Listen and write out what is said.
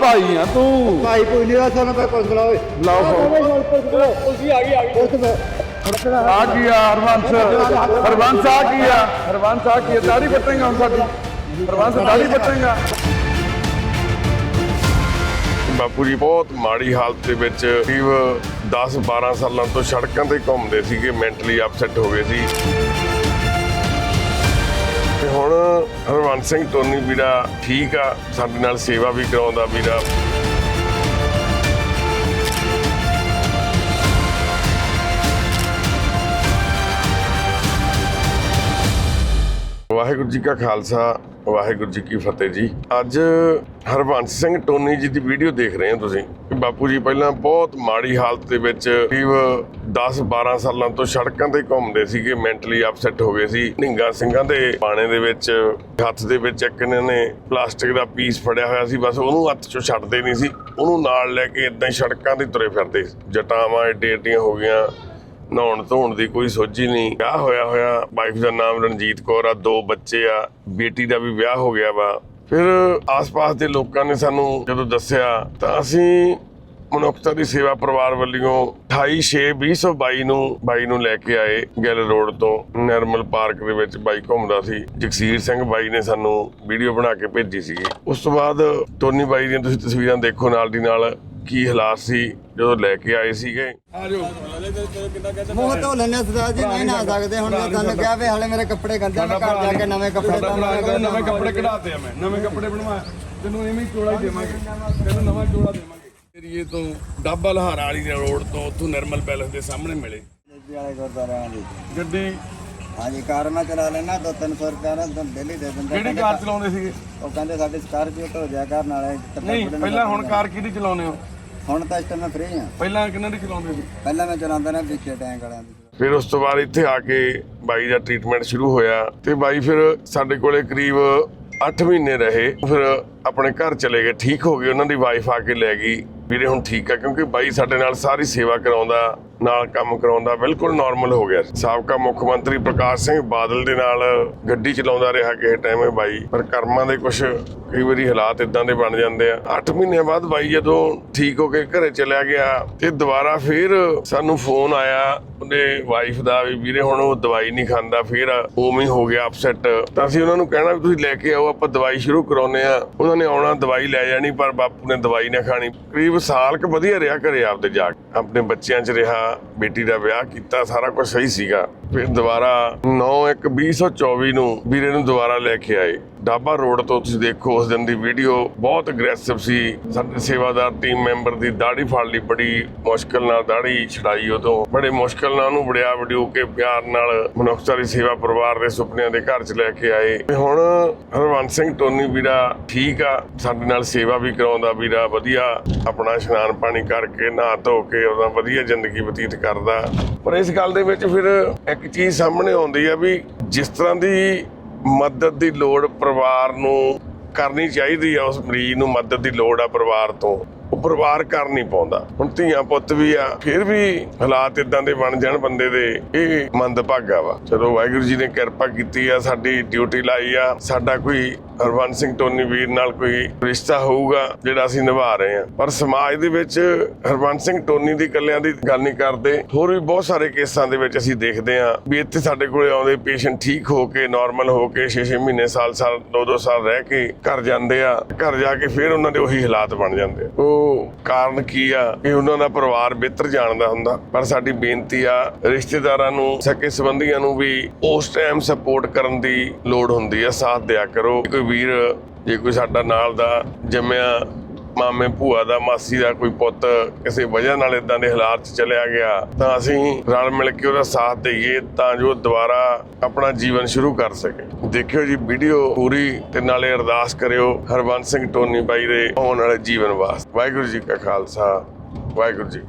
ਭਾਈ ਆ ਤੂੰ? ਭਾਈ ਕੋਈ ਨਹੀਂ ਸਾਨੂੰ ਪੈ ਪੁੱਛ ਲਾ ਓਏ ਲਾਓ ਫੋਨ। ਤੁਸੀਂ ਆ ਗਈ ਆ ਗਈ। ਆ ਕੀ ਆ ਹਰਵੰਸ? ਹਰਵੰਸ ਆ ਕੀ ਆ? ਹਰਵੰਸ ਆ ਕੀ ਆ? ਦਾੜੀ ਪੱਟੇਗਾ ਹੁਣ ਸਾਡੀ। ਹਰਵੰਸ ਦਾੜੀ ਪੱਟੇਗਾ। ਬਾਪੂ ਜੀ ਬਹੁਤ ਮਾੜੀ ਹਾਲਤ ਦੇ ਵਿੱਚ ਕਰੀਬ 10 12 ਸਾਲਾਂ ਤੋਂ ਸੜਕਾਂ ਤੇ ਘੁੰਮਦੇ ਸੀਗੇ ਮੈਂਟਲੀ ਅਪਸੈਟ ਹੋ ਗਏ ਸੀ। ਤੇ ਹੁਣ ਹਰਵੰਤ ਸਿੰਘ ਟੋਨੀ ਵੀਰਾ ਠੀਕ ਆ ਸਾਡੇ ਨਾਲ ਸੇਵਾ ਵੀ ਕਰਾਉਂਦਾ ਵੀਰਾ। ਵਾਹਿਗੁਰੂ ਜੀ ਕਾ ਖਾਲਸਾ, ਵਾਹਿਗੁਰੂ ਜੀ ਕੀ ਫਤਿਹ ਜੀ। ਅੱਜ ਹਰਵੰਸ ਸਿੰਘ ਟੋਨੀ ਜੀ ਦੀ ਵੀਡੀਓ ਦੇਖ ਰਹੇ ਹੋ ਤੁਸੀਂ। ਬਾਪੂ ਜੀ ਪਹਿਲਾਂ ਬਹੁਤ ਮਾੜੀ ਹਾਲਤ ਦੇ ਵਿੱਚ ਕਰੀਬ 10-12 ਸਾਲਾਂ ਤੋਂ ਸੜਕਾਂ ਤੇ ਘੁੰਮਦੇ ਸੀਗੇ, ਮੈਂਟਲੀ ਅਪਸੈਟ ਹੋ ਗਏ ਸੀ। ਨਿੰਗਾ ਸਿੰਘਾਂ ਦੇ ਬਾਣੇ ਦੇ ਵਿੱਚ, ਹੱਥ ਦੇ ਵਿੱਚ ਇੱਕ ਇਹਨਾਂ ਨੇ ਪਲਾਸਟਿਕ ਦਾ ਪੀਸ ਫੜਿਆ ਹੋਇਆ ਸੀ, ਬਸ ਉਹਨੂੰ ਹੱਥ ਚੋਂ ਛੱਡਦੇ ਨਹੀਂ ਸੀ। ਉਹਨੂੰ ਨਾਲ ਲੈ ਕੇ ਇਦਾਂ ਹੀ ਸੜਕਾਂ ਤੇ ਤੁਰੇ ਫਿਰਦੇ ਸੀ। ਜਟਾਵਾਂ ਏਡੇ ਏਡੀਆਂ ਹੋ ਗਈਆਂ। ਨਹਾਉਣ ਧੋਣ ਦੀ ਕੋਈ ਸੋਝੀ ਨਹੀਂ। ਵਿਆਹ ਹੋਇਆ ਹੋਇਆ ਵਾਈਫ ਦਾ ਨਾਮ ਰਣਜੀਤ ਕੌਰ ਆ, ਦੋ ਬੱਚੇ ਆ, ਬੇਟੀ ਦਾ ਵੀ ਵਿਆਹ ਹੋ ਗਿਆ ਵਾ। ਫਿਰ ਆਸ-ਪਾਸ ਦੇ ਲੋਕਾਂ ਨੇ ਸਾਨੂੰ ਜਦੋਂ ਦੱਸਿਆ, ਤਾਂ ਅਸੀਂ ਮਨੁੱਖਤਾ ਦੀ ਸੇਵਾ ਪਰਿਵਾਰ ਵੱਲੋਂ 28/6/2022 ਨੂੰ, ਬਾਈ ਨੂੰ ਲੈ ਕੇ ਆਏ ਗਿੱਲ ਰੋਡ ਤੋਂ, ਨਰਮਲ ਪਾਰਕ ਦੇ ਵਿੱਚ ਬਾਈ ਘੁੰਮਦਾ ਸੀ। ਜਗਸੀਰ ਸਿੰਘ ਬਾਈ ਨੇ ਸਾਨੂੰ ਵੀਡੀਓ ਬਣਾ ਕੇ ਭੇਜੀ ਸੀ ਉਸ ਤੋਂ ਬਾਅਦ ਟੋਨੀ ਬਾਈ ਦੀਆਂ ਤੁਸੀਂ ਤਸਵੀਰਾਂ ਦੇਖੋ ਨਾਲ ਦੀ ਨਾਲ ਕੀ ਹਾਲਾਤ ਸੀ ਜਦੋਂ ਲੈ ਕੇ ਆਏ ਸੀਗੇ? ਮੂੰਹ ਧੋ ਲੈਣੇ ਸਰਦਾਰ ਜੀ ਨਹੀਂ ਨਾ ਸਕਦੇ। ਹੁਣ ਮੈਂ ਤੁਹਾਨੂੰ ਕਿਹਾ ਵੀ ਹਲੇ ਮੇਰੇ ਕੱਪੜੇ ਗੰਦੇ ਮੈਂ ਘਰ ਜਾ ਕੇ ਨਵੇਂ ਕੱਪੜੇ ਪਾਵਾਂਗਾ। ਨਵੇਂ ਕੱਪੜੇ ਕਢਾਤੇ ਆ ਮੈਂ। ਨਵੇਂ ਕੱਪੜੇ ਬਣਵਾਇਆ ਤੈਨੂੰ ਐਵੇਂ ਹੀ ਚੋਲਾ ਹੀ ਦੇਵਾਂਗੇ। ਤੈਨੂੰ ਨਵਾਂ ਚੋਲਾ ਦੇਵਾਂਗੇ। ਏਰੀਏ ਤੋਂ ਡੱਬਾ ਲਹਾਰਾ ਵਾਲੀ ਰੋਡ ਤੋਂ ਉੱਥੋਂ ਨਿਰਮਲ ਪੈਲਸ ਦੇ ਸਾਹਮਣੇ ਮਿਲੇ। ਵਾਲੇ ਗੁਰਦਾਰਿਆਂ ਦੀ ਗੱਡੀ ਹਾਂਜੀ ਕਾਰ ਮੈਂ ਚਲਾ ਲੈਣਾ ਦੋ 300 ਰੁਪਏ ਨਾਲ ਤੁਹਾਨੂੰ ਡੇਲੀ ਦੇ ਦਿੰਦਾ ਕਿਹੜੀ ਕਾਰ ਚਲਾਉਂਦੇ ਸੀਗੇ? ਉਹ ਕਹਿੰਦੇ ਸਾਡੀ ਸਕਾਰਪੀਓ ਧੋ ਜਾ ਕਰ ਨਾਲੇ ਨਹੀਂ ਪਹਿਲਾਂ ਹੁਣ ਕਾਰ ਕਿਹਦੀ ਚਲਾਉਂਦੇ ਹੋ? ਹੁਣ ਤਾਂ ਇਸ ਟਾਈਮ ਮੈਂ ਫ੍ਰੀ ਹਾਂ। ਪਹਿਲਾਂ ਕਿਹਨਾਂ ਦੀ ਚਲਾਉਂਦੇ ਸੀ? ਪਹਿਲਾਂ ਮੈਂ ਚਲਾਉਂਦਾ ਨਾ ਵਿੱਚੇ ਟੈਂਕ ਵਾਲਿਆਂ ਦੀ। ਫਿਰ ਉਸ ਤੋਂ ਬਾਅਦ ਇੱਥੇ ਆ ਕੇ ਬਾਈ ਦਾ ਟ੍ਰੀਟਮੈਂਟ ਸ਼ੁਰੂ ਹੋਇਆ ਤੇ ਬਾਈ ਫਿਰ ਸਾਡੇ ਕੋਲੇ ਕਰੀਬ 8 ਮਹੀਨੇ ਰਹੇ। ਫਿਰ ਆਪਣੇ ਘਰ ਚਲੇ ਗਏ। ਠੀਕ ਹੋ ਗਏ। ਉਹਨਾਂ ਦੀ ਵਾਈਫ ਆ ਕੇ ਲੈ ਗਈ। ਵੀਰੇ ਹੁਣ ਠੀਕ ਆ ਕਿਉਂਕਿ ਬਾਈ ਸਾਡੇ ਨਾਲ ਸਾਰੀ ਸੇਵਾ ਕਰਾਉਂਦਾ। ਨਾਲ ਕੰਮ ਕਰਾਉਂਦਾ ਬਿਲਕੁਲ ਨਾਰਮਲ ਹੋ ਗਿਆ ਸਾਬਕਾ ਮੁੱਖ ਮੰਤਰੀ ਪ੍ਰਕਾਸ਼ ਸਿੰਘ ਬਾਦਲ ਦੇ ਨਾਲ ਗੱਡੀ ਚਲਾਉਂਦਾ ਰਿਹਾ ਕਿਸੇ ਟਾਈਮ ਬਾਈ, ਪਰ ਕਰਮਾਂ ਦੇ ਕੁਝ ਕਈ ਵਾਰੀ ਹਾਲਾਤ ਇਦਾਂ ਦੇ ਬਣ ਜਾਂਦੇ ਆ। 8 ਮਹੀਨਿਆਂ ਬਾਅਦ ਬਾਈ ਜਦੋਂ ਠੀਕ ਹੋ ਕੇ ਘਰੇ ਚਲਿਆ ਗਿਆ ਤੇ ਦੁਬਾਰਾ ਫਿਰ ਸਾਨੂੰ ਫੋਨ ਆਇਆ, ਉਹਦੇ ਵਾਈਫ ਦਾ ਵੀ, ਵੀਰੇ, ਹੁਣ ਉਹ ਦਵਾਈ ਨਹੀਂ ਖਾਂਦਾ, ਫੇਰ ਉਵੇਂ ਹੋ ਗਿਆ ਅਪਸੈਟ ਤਾਂ ਅਸੀਂ ਉਹਨਾਂ ਨੂੰ ਕਹਿਣਾ ਵੀ ਤੁਸੀਂ ਲੈ ਕੇ ਆਓ, ਆਪਾਂ ਦਵਾਈ ਸ਼ੁਰੂ ਕਰਾਉਨੇ ਆ ਉਹਨਾਂ ਨੇ ਆਉਣਾ, ਦਵਾਈ ਲੈ ਜਾਣੀ, ਪਰ ਬਾਪੂ ਨੇ ਦਵਾਈ ਨਾ ਖਾਣੀ। ਕਰੀਬ ਸਾਲ ਕ ਵਧੀਆ ਰਿਹਾ ਘਰੇ ਆਪਦੇ ਜਾ ਕੇ। ਆਪਣੇ ਬੱਚਿਆਂ 'ਚ ਰਿਹਾ ਬੇਟੀ ਦਾ ਵਿਆਹ ਕੀਤਾ, ਸਾਰਾ ਕੁਝ ਸਹੀ ਸੀਗਾ। ਫਿਰ ਦੁਬਾਰਾ 9/1/2024 ਨੂੰ ਵੀਰੇ ਨੂੰ ਦੁਬਾਰਾ ਲੈ ਕੇ ਆਏ। ਡਾਬਾ ਰੋਡ ਤੋਂ ਤੁਸੀਂ ਦੇਖੋ, ਉਸ ਦਿਨ ਦੀ ਵੀਡੀਓ ਬਹੁਤ ਅਗਰੈਸਿਵ ਸੀ। ਸਾਡੇ ਸੇਵਾਦਾਰ ਟੀਮ ਮੈਂਬਰ ਦੀ ਦਾੜੀ ਫੜ ਲਈ, ਬੜੀ ਮੁਸ਼ਕਲ ਨਾਲ ਦਾੜੀ ਛਡਾਈ ਉਦੋਂ। ਬੜੇ ਮੁਸ਼ਕਲ ਨਾਲ ਉਹਨੂੰ ਵੜਿਆ ਵਡਿਓ ਕੇ ਪਿਆਰ ਨਾਲ ਮਨੁੱਖਤਾ ਸੇਵਾ ਪਰਿਵਾਰ ਦੇ ਸੁਪਨਿਆਂ ਦੇ ਘਰ 'ਚ ਲੈ ਕੇ ਆਏ। ਤੇ ਹੁਣ ਹਰਵੰਤ ਸਿੰਘ, ਟੋਨੀ ਵੀਰਾ ਠੀਕ ਆ। ਸਾਡੇ ਨਾਲ ਸੇਵਾ ਵੀ ਕਰਾਉਂਦਾ ਵੀਰਾ, ਵਧੀਆ ਆਪਣਾ ਇਸ਼ਨਾਨ ਪਾਣੀ ਕਰਕੇ, ਨਹਾ ਧੋ ਕੇ, ਉਹਦਾ ਵਧੀਆ ਜ਼ਿੰਦਗੀ ਬਤੀਤ ਕਰਦਾ। ਪਰ ਇਸ ਗੱਲ ਦੇ ਵਿੱਚ ਫਿਰ ਇੱਕ ਚੀਜ਼ ਸਾਹਮਣੇ ਆਉਂਦੀ ਆ ਵੀ ਜਿਸ ਤਰ੍ਹਾਂ ਦੀ ਮਦਦ ਦੀ ਲੋੜ ਪਰਿਵਾਰ ਨੂੰ ਕਰਨੀ ਚਾਹੀਦੀ ਆ, ਉਸ ਮਰੀਜ਼ ਨੂੰ ਮਦਦ ਦੀ ਲੋੜ ਆ ਪਰਿਵਾਰ ਤੋਂ। ਉਹ ਪਰਿਵਾਰ ਕਰ ਨਹੀਂ ਪਾਉਂਦਾ। ਹੁਣ ਧੀਆਂ ਪੁੱਤ ਵੀ ਆ, ਫਿਰ ਵੀ ਹਾਲਾਤ ਇਦਾਂ ਦੇ ਬਣ ਜਾਣ ਬੰਦੇ ਦੇ, ਇਹ ਮੰਦਭਾਗਾ ਵਾ। ਚਲੋ ਵਾਹਿਗੁਰੂ ਜੀ ਨੇ ਕਿਰਪਾ ਕੀਤੀ ਆ, ਸਾਡੀ ਡਿਊਟੀ ਲਾਈ ਆ, ਸਾਡਾ ਕੋਈ ਹਰਵੰਤ ਸਿੰਘ ਟੋਨੀ ਵੀਰ ਨਾਲ ਕੋਈ ਰਿਸ਼ਤਾ ਹੋਊਗਾ ਜਿਹੜਾ ਅਸੀਂ ਨਿਭਾ ਰਹੇ ਹਾਂ। ਪਰ ਸਮਾਜ ਦੇ ਵਿੱਚ ਹਰਵੰਤ ਸਿੰਘ ਟੋਨੀ ਦੀ ਕੱਲਿਆਂ ਦੀ ਗੱਲ ਨਹੀਂ ਕਰਦੇ। ਹੋਰ ਵੀ ਬਹੁਤ ਸਾਰੇ ਕੇਸਾਂ ਦੇ ਵਿੱਚ ਅਸੀਂ ਦੇਖਦੇ ਆ ਵੀ ਇੱਥੇ ਸਾਡੇ ਕੋਲੇ ਆਉਂਦੇ ਪੇਸ਼ੈਂਟ ਠੀਕ ਹੋ ਕੇ ਨਾਰਮਲ ਹੋ ਕੇ 6-6 ਮਹੀਨੇ ਸਾਲ-ਸਾਲ 2-2 ਸਾਲ ਰਹਿ ਕੇ ਘਰ ਜਾਂਦੇ ਆ। ਘਰ ਜਾ ਕੇ ਫਿਰ ਉਹਨਾਂ ਦੇ ਉਹੀ ਹਾਲਾਤ ਬਣ ਜਾਂਦੇ ਉਹ ਕਾਰਨ ਕੀ ਆ? ਕਿ ਉਹਨਾਂ ਦਾ ਪਰਿਵਾਰ ਬਿਹਤਰ ਜਾਣਦਾ ਹੁੰਦਾ। ਪਰ ਸਾਡੀ ਬੇਨਤੀ ਆ, ਰਿਸ਼ਤੇਦਾਰਾਂ ਨੂੰ, ਸਕੇ ਸੰਬੰਧੀਆਂ ਨੂੰ ਵੀ ਉਸ ਟਾਈਮ ਸਪੋਰਟ ਕਰਨ ਦੀ ਲੋੜ ਹੁੰਦੀ ਆ। ਸਾਥ ਦਿਆ ਕਰੋ। ਕੋਈ ਵੀਰ, ਜੇ ਕੋਈ ਸਾਡਾ ਨਾਲ ਦਾ ਜੰਮਿਆ ਮਾਮੇ ਭੂਆ ਦਾ, ਮਾਸੀ ਦਾ ਕੋਈ ਪੁੱਤ ਕਿਸੇ ਵਜ੍ਹਾ ਨਾਲ ਇਦਾਂ ਦੇ ਹਾਲਾਤ 'ਚ ਚਲਿਆ ਗਿਆ, ਤਾਂ ਅਸੀਂ ਰਲ ਮਿਲ ਕੇ ਉਹਦਾ ਸਾਥ ਦਈਏ ਤਾਂ ਜੋ ਦੁਬਾਰਾ ਆਪਣਾ ਜੀਵਨ ਸ਼ੁਰੂ ਕਰ ਸਕੇ। ਦੇਖਿਓ ਜੀ ਵੀਡੀਓ ਪੂਰੀ ਤੇ ਨਾਲੇ ਅਰਦਾਸ ਕਰਿਓ ਹਰਬੰਸ ਸਿੰਘ ਟੋਨੀ ਬਾਈ ਦੇ ਆਉਣ ਵਾਲੇ ਜੀਵਨ ਵਾਸਤੇ। ਵਾਹਿਗੁਰੂ ਜੀ ਕਾ ਖਾਲਸਾ, ਵਾਹਿਗੁਰੂ ਜੀ